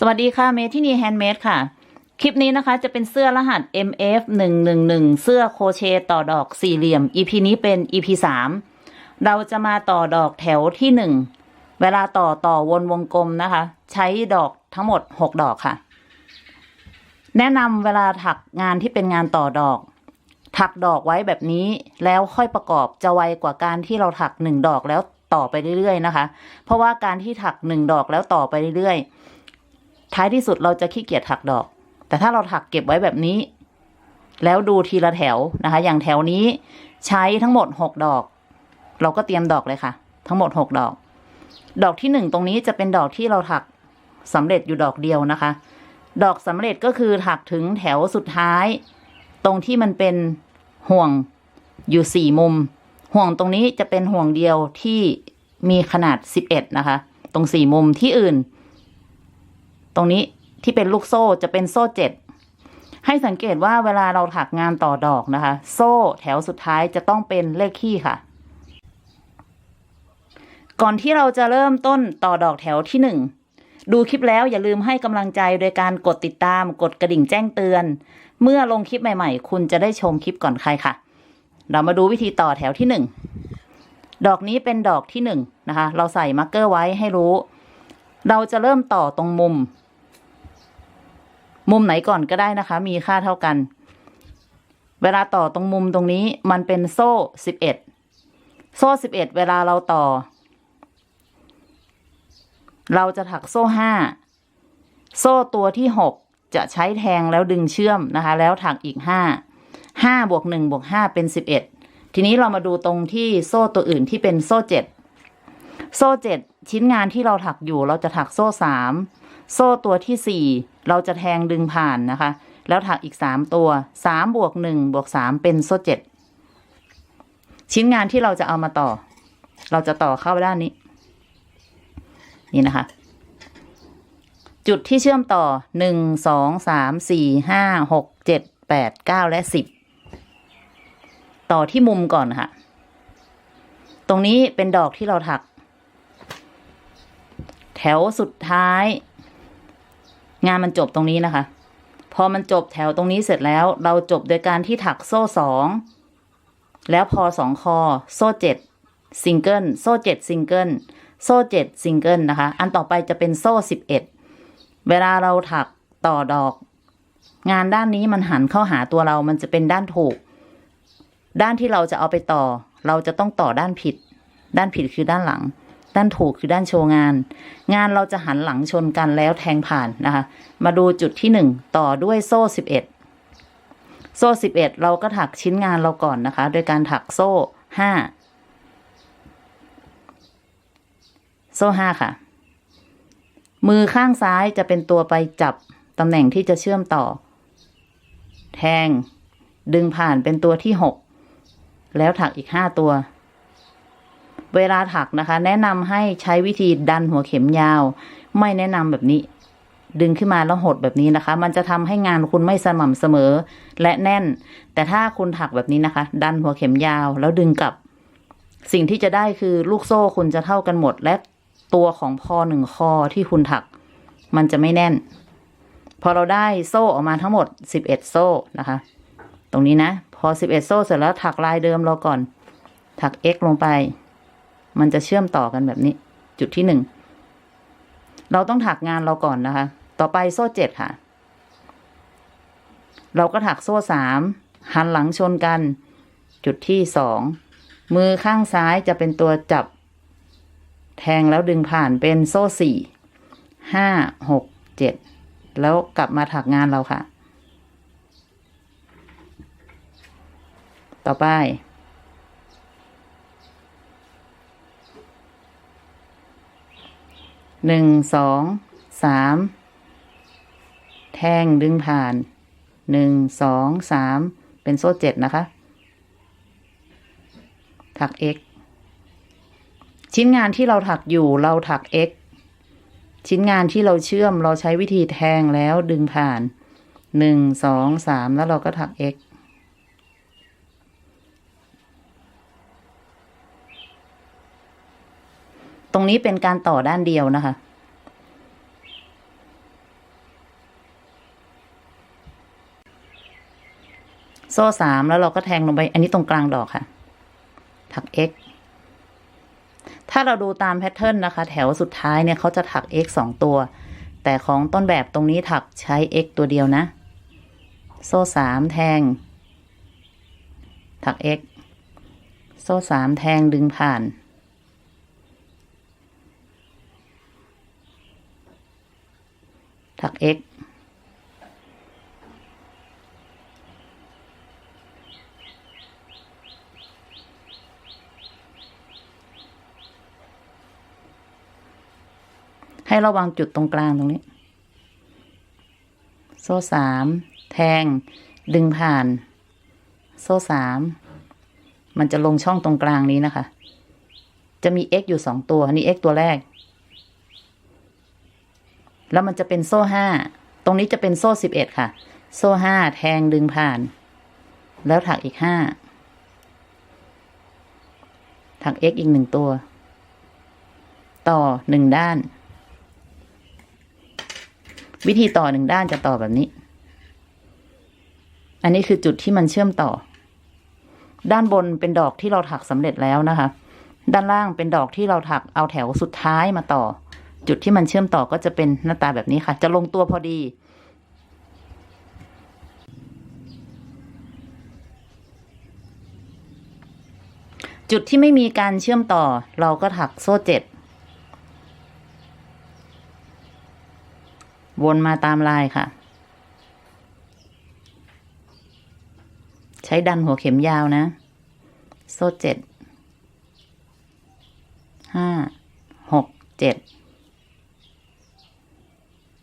สวัสดีค่ะเมที่นี่แฮนด์เมดค่ะ คลิปนี้นะคะจะเป็นเสื้อรหัส MF 1 1 1เสื้อโคเชต่อดอกสี่เหลี่ยม EP นี้เป็น EP 3เราจะมาต่อดอกแถวที่ 1 เวลาต่อต่อวนวงกลมนะคะ ใช้ดอกทั้งหมด 6 ดอกค่ะ แนะนำเวลาถักงานที่เป็นงานต่อดอก ถักดอกไว้แบบนี้แล้วค่อยประกอบจะไวกว่าการที่เราถักหนึ่งดอกแล้วต่อไปเรื่อยๆนะคะ เพราะว่าการที่ถักหนึ่งดอกแล้วต่อไปเรื่อยๆ ท้ายที่สุดเราจะขี้เกียจถักดอก แต่ถ้าเราถักเก็บไว้แบบนี้ แล้วดูทีละแถวนะคะ อย่างแถวนี้ใช้ทั้งหมดหกดอก เราก็เตรียมดอกเลยค่ะ ทั้งหมดหกดอก ดอกที่หนึ่งตรงนี้จะเป็นดอกที่เราถักสำเร็จอยู่ดอกเดียวนะคะ ดอกสำเร็จก็คือถักถึงแถวสุดท้าย ตรงที่มันเป็นห่วงอยู่สี่มุม ห่วงตรงนี้จะเป็นห่วงเดียวที่มีขนาดสิบเอ็ดนะคะ ตรงสี่มุมที่อื่น ตรงนี้ที่เป็นลูกโซ่จะเป็นโซ่เจ็ดให้สังเกตว่าเวลาเราถักงานต่อดอกนะคะ โซ่แถวสุดท้ายจะต้องเป็นเลขคี่ค่ะ ก่อนที่เราจะเริ่มต้นต่อดอกแถวที่หนึ่งดูคลิปแล้วอย่าลืมให้กำลังใจโดยการกดติดตามกดกระดิ่งแจ้งเตือน เมื่อลงคลิปใหม่ๆ คุณจะได้ชมคลิปก่อนใครค่ะ เรามาดูวิธีต่อแถวที่หนึ่งดอกนี้เป็นดอกที่หนึ่งนะคะ เราใส่มาร์กเกอร์ไว้ให้รู้ เราจะเริ่มต่อตรงมุม มุมไหนก่อนก็ได้นะคะ มีค่าเท่ากัน เวลาต่อตรงมุมตรงนี้มันเป็นโซ่สิบเอ็ดโซ่สิบเอ็ดเวลาเราต่อ เราจะถักโซ่ห้าโซ่ตัวที่หกจะใช้แทงแล้วดึงเชื่อมนะคะ แล้วถักอีกห้าห้าบวกหนึ่งบวกห้าเป็นสิบเอ็ดทีนี้เรามาดูตรงที่โซ่ตัวอื่นที่เป็นโซ่เจ็ดโซ่เจ็ดชิ้นงานที่เราถักอยู่เราจะถักโซ่สาม โซ่ตัวที่สี่เราจะแทงดึงผ่านนะคะ แล้วถักอีกสามตัวสามบวกหนึ่งบวกสามเป็นโซ่เจ็ดชิ้นงานที่เราจะเอามาต่อ เราจะต่อเข้าด้านนี้ นี่นะคะ จุดที่เชื่อมต่อหนึ่งสองสามสี่ห้าหกเจ็ดแปดเก้าและสิบต่อที่มุมก่อนค่ะ ตรงนี้เป็นดอกที่เราถักแถวสุดท้าย งานมันจบตรงนี้นะคะ พอมันจบแถวตรงนี้เสร็จแล้ว เราจบโดยการที่ถักโซ่สองแล้วพอสองคอ โซ่เจ็ดซิงเกิลโซ่เจ็ดซิงเกิลโซ่เจ็ดซิงเกิลนะคะ อันต่อไปจะเป็นโซ่สิบเอ็ดเวลาเราถักต่อดอก งานด้านนี้มันหันเข้าหาตัวเรามันจะเป็นด้านถูก ด้านที่เราจะเอาไปต่อ เราจะต้องต่อด้านผิด ด้านผิดคือด้านหลัง ด้านถูกคือด้านโชว์งาน งานเราจะหันหลังชนกันแล้วแทงผ่านนะคะ มาดูจุดที่หนึ่งต่อด้วยโซ่สิบเอ็ดโซ่สิบเอ็ดเราก็ถักชิ้นงานเราก่อนนะคะ โดยการถักโซ่ห้าโซ่ห้าค่ะ มือข้างซ้ายจะเป็นตัวไปจับตำแหน่งที่จะเชื่อมต่อ แทง ดึงผ่านเป็นตัวที่หกแล้วถักอีกห้าตัว เวลาถักนะคะ แนะนำให้ใช้วิธีดันหัวเข็มยาว ไม่แนะนำแบบนี้ ดึงขึ้นมาแล้วหดแบบนี้นะคะ มันจะทำให้งานคุณไม่สม่ำเสมอและแน่น แต่ถ้าคุณถักแบบนี้นะคะ ดันหัวเข็มยาวแล้วดึงกลับ สิ่งที่จะได้คือลูกโซ่คุณจะเท่ากันหมด และตัวของพอหนึ่งคอที่คุณถัก มันจะไม่แน่น พอเราได้โซ่ออกมาทั้งหมดสิบเอ็ดโซ่นะคะ ตรงนี้นะ พอสิบเอ็ดโซ่เสร็จแล้วถักลายเดิมเราก่อน ถัก x ลงไป มันจะเชื่อมต่อกันแบบนี้ จุดที่หนึ่ง เราต้องถักงานเราก่อนนะคะ ต่อไปโซ่เจ็ดค่ะ เราก็ถักโซ่สามหันหลังชนกัน จุดที่สอง มือข้างซ้ายจะเป็นตัวจับ แทงแล้วดึงผ่านเป็นโซ่สี่ ห้าหกเจ็ด แล้วกลับมาถักงานเราค่ะ ต่อไป หนึ่งสองสามแทงดึงผ่านหนึ่งสองสามเป็นโซ่เจ็ดนะคะ ถัก x ชิ้นงานที่เราถักอยู่เราถัก x ชิ้นงานที่เราเชื่อมเราใช้วิธีแทงแล้วดึงผ่านหนึ่งสองสามแล้วเราก็ถัก x รงนี้เป็นการต่อด้านเดียวนะคะ โซ่สามแล้วเราก็แทงลงไป อันนี้ตรงกลางดอกค่ะ ถัก x ถ้าเราดูตามแพทเทิร์นนะคะ แถวสุดท้ายเนี่ยเขาจะถัก x สองตัว แต่ของต้นแบบตรงนี้ถักใช้ x ตัวเดียวนะ โซ่สามแทง ถัก x โซ่สามแทงดึงผ่าน x ให้ระวังจุดตรงกลางตรงนี้ โซ่สามแทง ดึงผ่าน โซ่สามมันจะลงช่องตรงกลางนี้นะคะ จะมี x อยู่สองตัว นี่ x ตัวแรก แล้วมันจะเป็นโซ่ห้า ตรงนี้จะเป็นโซ่สิบเอ็ดค่ะ โซ่ห้าแทงดึงผ่าน แล้วถักอีกห้า ถัก x อีกหนึ่งตัว ต่อหนึ่งด้าน วิธีต่อหนึ่งด้านจะต่อแบบนี้ อันนี้คือจุดที่มันเชื่อมต่อ ด้านบนเป็นดอกที่เราถักสำเร็จแล้วนะคะ ด้านล่างเป็นดอกที่เราถักเอาแถวสุดท้ายมาต่อ จุดที่มันเชื่อมต่อก็จะเป็นหน้าตาแบบนี้ค่ะ จะลงตัวพอดีจุดที่ไม่มีการเชื่อมต่อเราก็ถักโซ่เจ็ด วนมาตามลายค่ะ ใช้ดันหัวเข็มยาวนะ โซ่เจ็ด ห้า หก เจ็ด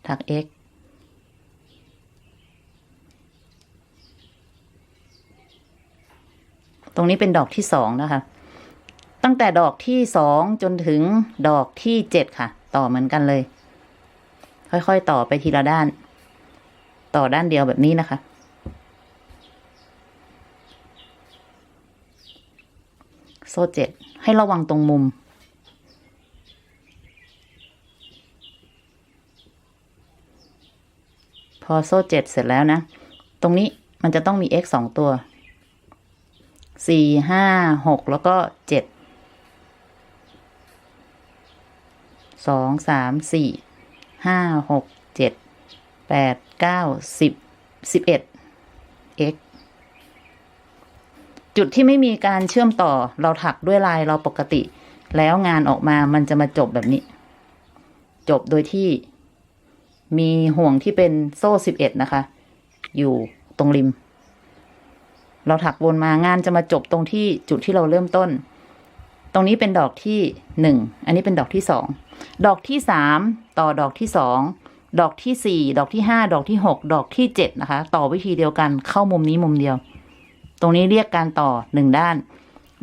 ถัก x ตรงนี้เป็นดอกที่สองนะคะ ตั้งแต่ดอกที่สองจนถึงดอกที่เจ็ดค่ะ ต่อเหมือนกันเลย ค่อยๆ ต่อไปทีละด้าน ต่อด้านเดียวแบบนี้นะคะโซ่เจ็ดให้ระวังตรงมุม พอโซ่เจ็ดเสร็จแล้วนะ ตรงนี้มันจะต้องมี x สองตัวสี่ห้าหกแล้วก็เจ็ดสองสามสี่ห้าหกเจ็ดแปดเก้าสิบสิบเอ็ด x จุดที่ไม่มีการเชื่อมต่อเราถักด้วยลายเราปกติ แล้วงานออกมามันจะมาจบแบบนี้ จบโดยที่ มีห่วงที่เป็นโซ่สิบเอ็ดนะคะ อยู่ตรงริม เราถักวนมางานจะมาจบตรงที่จุดที่เราเริ่มต้น ตรงนี้เป็นดอกที่หนึ่งอันนี้เป็นดอกที่สองดอกที่สามต่อดอกที่สองดอกที่สี่ดอกที่ห้าดอกที่หกดอกที่เจ็ดนะคะ ต่อวิธีเดียวกันเข้ามุมนี้มุมเดียว ตรงนี้เรียกการต่อหนึ่งด้าน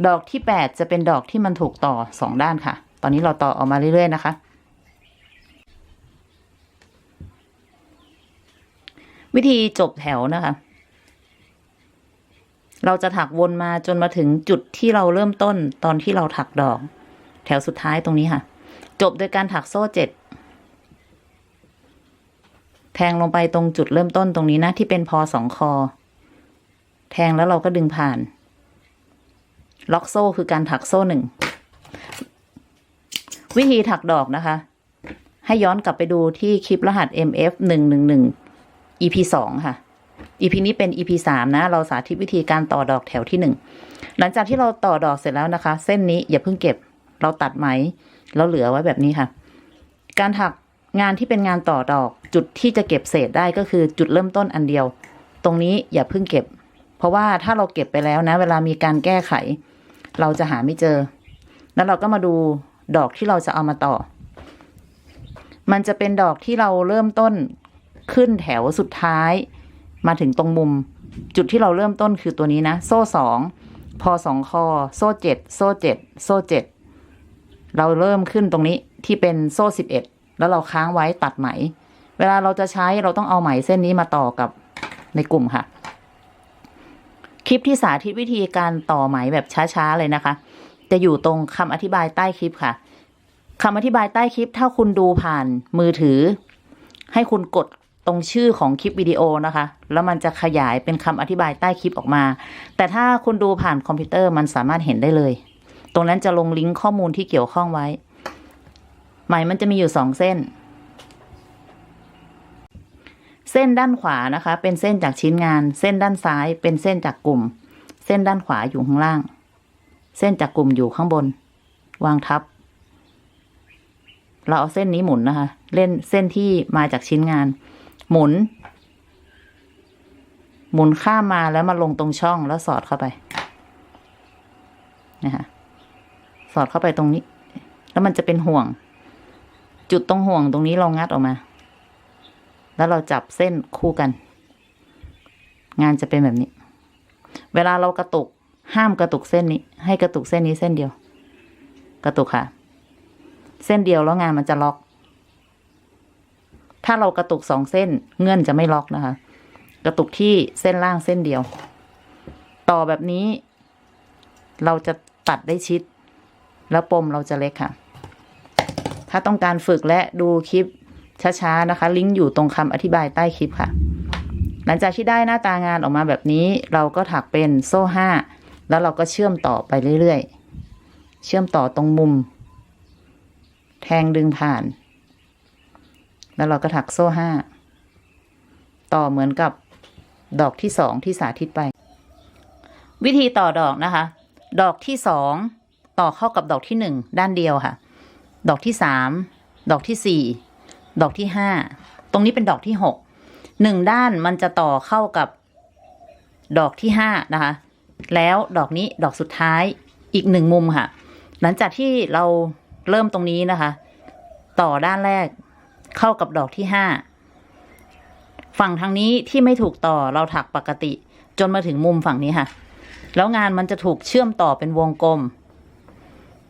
ดอกที่แปดจะเป็นดอกที่มันถูกต่อสองด้านค่ะ ตอนนี้เราต่อออกมาเรื่อยๆนะคะ วิธีจบแถวนะคะ เราจะถักวนมาจนมาถึงจุดที่เราเริ่มต้นตอนที่เราถักดอก แถวสุดท้ายตรงนี้ค่ะ จบโดยการถักโซ่เจ็ดแทงลงไปตรงจุดเริ่มต้นตรงนี้นะ ที่เป็นพอสองคอ แทงแล้วเราก็ดึงผ่าน ล็อกโซ่คือการถักโซ่หนึ่ง วิธีถักดอกนะคะ ให้ย้อนกลับไปดูที่คลิปรหัส MF หนึ่งหนึ่งหนึ่ง EP สองค่ะ EP นี้เป็น EP สามนะ เราสาธิตวิธีการต่อดอกแถวที่หนึ่งหลังจากที่เราต่อดอกเสร็จแล้วนะคะ เส้นนี้อย่าเพิ่งเก็บเราตัดไหมเราเหลือไว้แบบนี้ค่ะ การถักงานที่เป็นงานต่อดอกจุดที่จะเก็บเศษได้ก็คือจุดเริ่มต้นอันเดียว ตรงนี้อย่าเพิ่งเก็บ เพราะว่าถ้าเราเก็บไปแล้วนะ เวลามีการแก้ไข เราจะหาไม่เจอ แล้วเราก็มาดูดอกที่เราจะเอามาต่อ มันจะเป็นดอกที่เราเริ่มต้น ขึ้นแถวสุดท้าย มาถึงตรงมุม จุดที่เราเริ่มต้นคือตัวนี้นะ โซ่สองพอสองคอ โซ่เจ็ดโซ่เจ็ดโซ่เจ็ดเราเริ่มขึ้นตรงนี้ที่เป็นโซ่สิบเอ็ดแล้วเราค้างไว้ตัดไหม เวลาเราจะใช้เราต้องเอาไหมเส้นนี้มาต่อกับในกลุ่มค่ะ คลิปที่สาธิตวิธีการต่อไหมแบบช้าๆเลยนะคะ จะอยู่ตรงคำอธิบายใต้คลิปค่ะคำอธิบายใต้คลิปถ้าคุณดูผ่านมือถือ ให้คุณกด ตรงชื่อของคลิปวิดีโอนะคะ แล้วมันจะขยายเป็นคำอธิบายใต้คลิปออกมา แต่ถ้าคุณดูผ่านคอมพิวเตอร์มันสามารถเห็นได้เลย ตรงนั้นจะลงลิงก์ข้อมูลที่เกี่ยวข้องไว้ ไหมมันจะมีอยู่สองเส้น เส้นด้านขวานะคะ เป็นเส้นจากชิ้นงาน เส้นด้านซ้าย เป็นเส้นจากกลุ่ม เส้นด้านขวาอยู่ข้างล่าง เส้นจากกลุ่มอยู่ข้างบน วางทับ เราเอาเส้นนี้หมุนนะคะ เล่นเส้นที่มาจากชิ้นงาน หมุน หมุนข้ามมาแล้วมาลงตรงช่องแล้วสอดเข้าไปนะคะสอดเข้าไปตรงนี้ แล้วมันจะเป็นห่วง จุดตรงห่วงตรงนี้เรางัดออกมา แล้วเราจับเส้นคู่กัน งานจะเป็นแบบนี้ เวลาเรากระตุกห้ามกระตุกเส้นนี้ ให้กระตุกเส้นนี้เส้นเดียว กระตุกค่ะ เส้นเดียวแล้วงานมันจะล็อก ถ้าเรากระตุกสองเส้นเงื่อนจะไม่ล็อกนะคะ กระตุกที่เส้นล่างเส้นเดียว ต่อแบบนี้ เราจะตัดได้ชิด แล้วปมเราจะเล็กค่ะ ถ้าต้องการฝึกและดูคลิปช้าๆนะคะ ลิงก์อยู่ตรงคำอธิบายใต้คลิปค่ะ หลังจากที่ได้หน้าตางานออกมาแบบนี้ เราก็ถักเป็นโซ่ห้าแล้วเราก็เชื่อมต่อไปเรื่อยๆ เชื่อมต่อตรงมุม แทงดึงผ่าน แล้วเราก็ถักโซ่ห้า ต่อเหมือนกับดอกที่สองที่สาธิตไป วิธีต่อดอกนะคะ ดอกที่สองต่อเข้ากับดอกที่หนึ่งด้านเดียวค่ะ ดอกที่สามดอกที่สี่ดอกที่ห้าตรงนี้เป็นดอกที่หกหนึ่งด้านมันจะต่อเข้ากับดอกที่ห้านะคะ แล้วดอกนี้ดอกสุดท้ายอีกหนึ่งมุมค่ะ หลังจากที่เราเริ่มตรงนี้นะคะ ต่อด้านแรก เข้ากับดอกที่ห้าฝั่งทางนี้ที่ไม่ถูกต่อเราถักปกติ จนมาถึงมุมฝั่งนี้ค่ะ แล้วงานมันจะถูกเชื่อมต่อเป็นวงกลม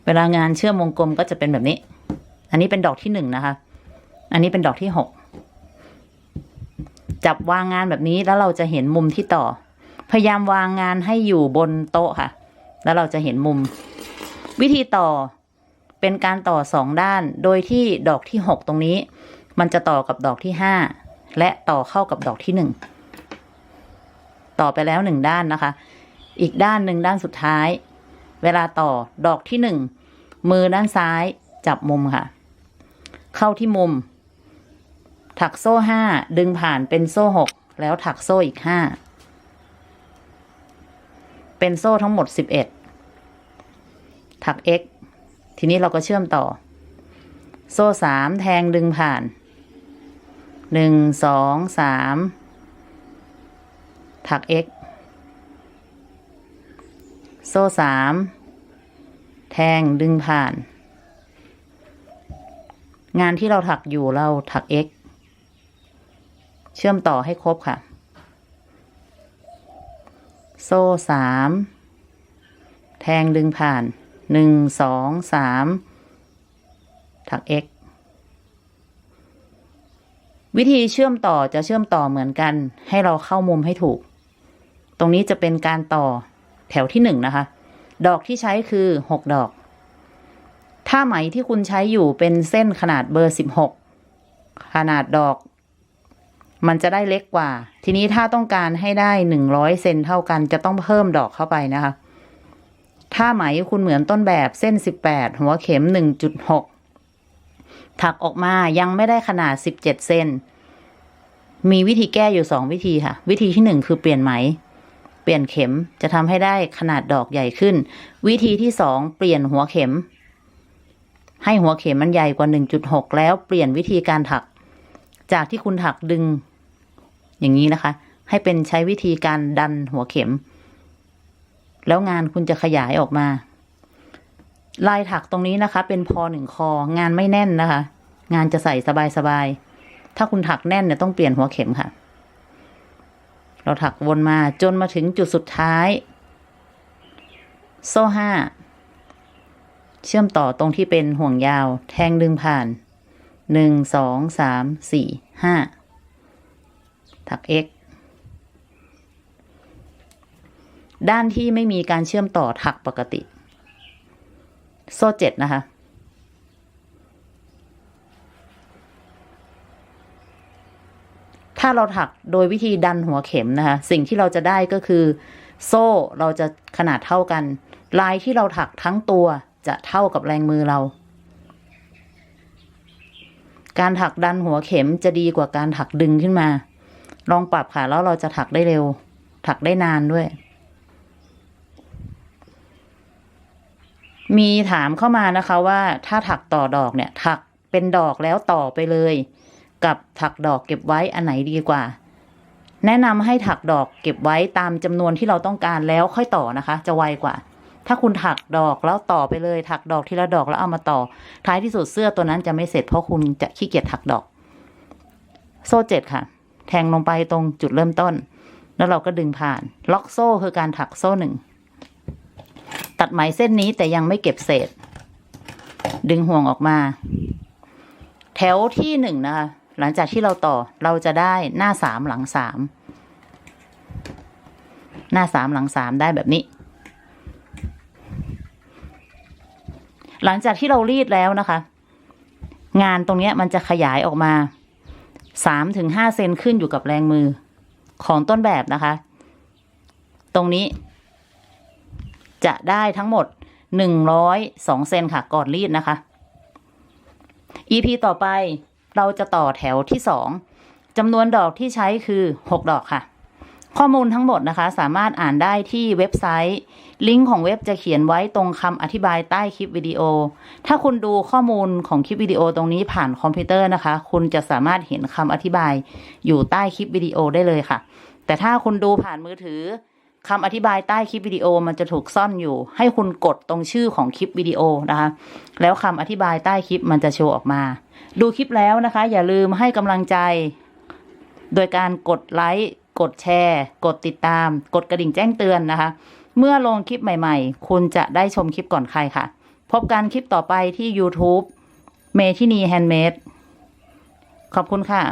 เวลางานเชื่อมวงกลมก็จะเป็นแบบนี้ อันนี้เป็นดอกที่หนึ่งนะคะ อันนี้เป็นดอกที่หกจับวางงานแบบนี้แล้วเราจะเห็นมุมที่ต่อ พยายามวางงานให้อยู่บนโต๊ะค่ะ แล้วเราจะเห็นมุม วิธีต่อ เป็นการต่อสองด้าน โดยที่ดอกที่หกตรงนี้ มันจะต่อกับดอกที่ห้าและต่อเข้ากับดอกที่หนึ่งต่อไปแล้วหนึ่งด้านนะคะ อีกด้านหนึ่งด้านสุดท้าย เวลาต่อดอกที่หนึ่งมือด้านซ้ายจับมุมค่ะ เข้าที่มุม ถักโซ่ห้าดึงผ่านเป็นโซ่หกแล้วถักโซ่อีกห้าเป็นโซ่ทั้งหมดสิบเอ็ดถัก x ทีนี้เราก็เชื่อมต่อ โซ่สามแทงดึงผ่านหนึ่งสองสามถัก x โซ่สามแทงดึงผ่าน งานที่เราถักอยู่เราถัก x เชื่อมต่อให้ครบค่ะ โซ่สามแทงดึงผ่าน หนึ่งสองสามถัก x วิธีเชื่อมต่อจะเชื่อมต่อเหมือนกัน ให้เราเข้ามุมให้ถูก ตรงนี้จะเป็นการต่อแถวที่หนึ่งนะคะ ดอกที่ใช้คือหกดอก ถ้าไหมที่คุณใช้อยู่เป็นเส้นขนาดเบอร์สิบหกขนาดดอก มันจะได้เล็กกว่า ทีนี้ถ้าต้องการให้ได้หนึ่งร้อยเซนเท่ากัน จะต้องเพิ่มดอกเข้าไปนะคะ ถ้าไหมคุณเหมือนต้นแบบเส้นสิบแปดหัวเข็มหนึ่งจุดหกถักออกมายังไม่ได้ขนาดสิบเจ็ดเซนมีวิธีแก้อยู่สองวิธีค่ะ วิธีที่หนึ่งคือเปลี่ยนไหม เปลี่ยนเข็มจะทำให้ได้ขนาดดอกใหญ่ขึ้น วิธีที่สองเปลี่ยนหัวเข็ม ให้หัวเข็มมันใหญ่กว่า 1.6 แล้วเปลี่ยนวิธีการถัก จากที่คุณถักดึง อย่างนี้นะคะ ให้เป็นใช้วิธีการดันหัวเข็ม แล้วงานคุณจะขยายออกมา ลายถักตรงนี้นะคะ เป็นพอหนึ่งคอ งานไม่แน่นนะคะ งานจะใส่สบายๆ ถ้าคุณถักแน่นเนี่ยต้องเปลี่ยนหัวเข็มค่ะ เราถักวนมาจนมาถึงจุดสุดท้าย โซ่ห้า เชื่อมต่อตรงที่เป็นห่วงยาว แทงดึงผ่านหนึ่งสองสามสี่ห้าถัก x ด้านที่ไม่มีการเชื่อมต่อถักปกติ โซ่เจ็ดนะคะ ถ้าเราถักโดยวิธีดันหัวเข็มนะคะ สิ่งที่เราจะได้ก็คือ โซ่เราจะขนาดเท่ากัน ลายที่เราถักทั้งตัวจะเท่ากับแรงมือเรา การถักดันหัวเข็มจะดีกว่าการถักดึงขึ้นมา ลองปรับค่ะแล้วเราจะถักได้เร็ว ถักได้นานด้วย มีถามเข้ามานะคะว่าถ้าถักต่อดอกเนี่ย ถักเป็นดอกแล้วต่อไปเลย กับถักดอกเก็บไว้อันไหนดีกว่า แนะนำให้ถักดอกเก็บไว้ตามจำนวนที่เราต้องการแล้วค่อยต่อนะคะ จะไวกว่า ถ้าคุณถักดอกแล้วต่อไปเลย ถักดอกทีละดอกแล้วเอามาต่อ ท้ายที่สุดเสื้อตัวนั้นจะไม่เสร็จเพราะคุณจะขี้เกียจถักดอก โซ่เจ็ดค่ะ แทงลงไปตรงจุดเริ่มต้น แล้วเราก็ดึงผ่าน ล็อกโซ่คือการถักโซ่หนึ่ง ตัดไหมเส้นนี้แต่ยังไม่เก็บเศษ ดึงห่วงออกมา แถวที่หนึ่งนะคะ หลังจากที่เราต่อเราจะได้หน้าสามหลังสามหน้าสามหลังสามได้แบบนี้ หลังจากที่เรารีดแล้วนะคะ งานตรงนี้มันจะขยายออกมาสามถึงห้าเซนขึ้นอยู่กับแรงมือของต้นแบบนะคะ ตรงนี้ จะได้ทั้งหมดหนึ่งร้อยสองเซนค่ะก่อนรีดนะคะ EP ต่อไปเราจะต่อแถวที่สองจำนวนดอกที่ใช้คือหกดอกค่ะ ข้อมูลทั้งหมดนะคะ สามารถอ่านได้ที่เว็บไซต์ ลิงก์ของเว็บจะเขียนไว้ตรงคำอธิบายใต้คลิปวิดีโอ ถ้าคุณดูข้อมูลของคลิปวิดีโอตรงนี้ผ่านคอมพิวเตอร์นะคะ คุณจะสามารถเห็นคำอธิบายอยู่ใต้คลิปวิดีโอได้เลยค่ะ แต่ถ้าคุณดูผ่านมือถือ คำอธิบายใต้คลิปวิดีโอมันจะถูกซ่อนอยู่ ให้คุณกดตรงชื่อของคลิปวิดีโอนะคะ แล้วคำอธิบายใต้คลิปมันจะโชว์ออกมา ดูคลิปแล้วนะคะ อย่าลืมให้กำลังใจ โดยการกดไลค์กดแชร์ กดติดตาม กดกระดิ่งแจ้งเตือนนะคะ เมื่อลงคลิปใหม่ๆ คุณจะได้ชมคลิปก่อนใครค่ะ พบกันคลิปต่อไปที่ YouTube เมทินีแฮนด์เมดขอบคุณค่ะ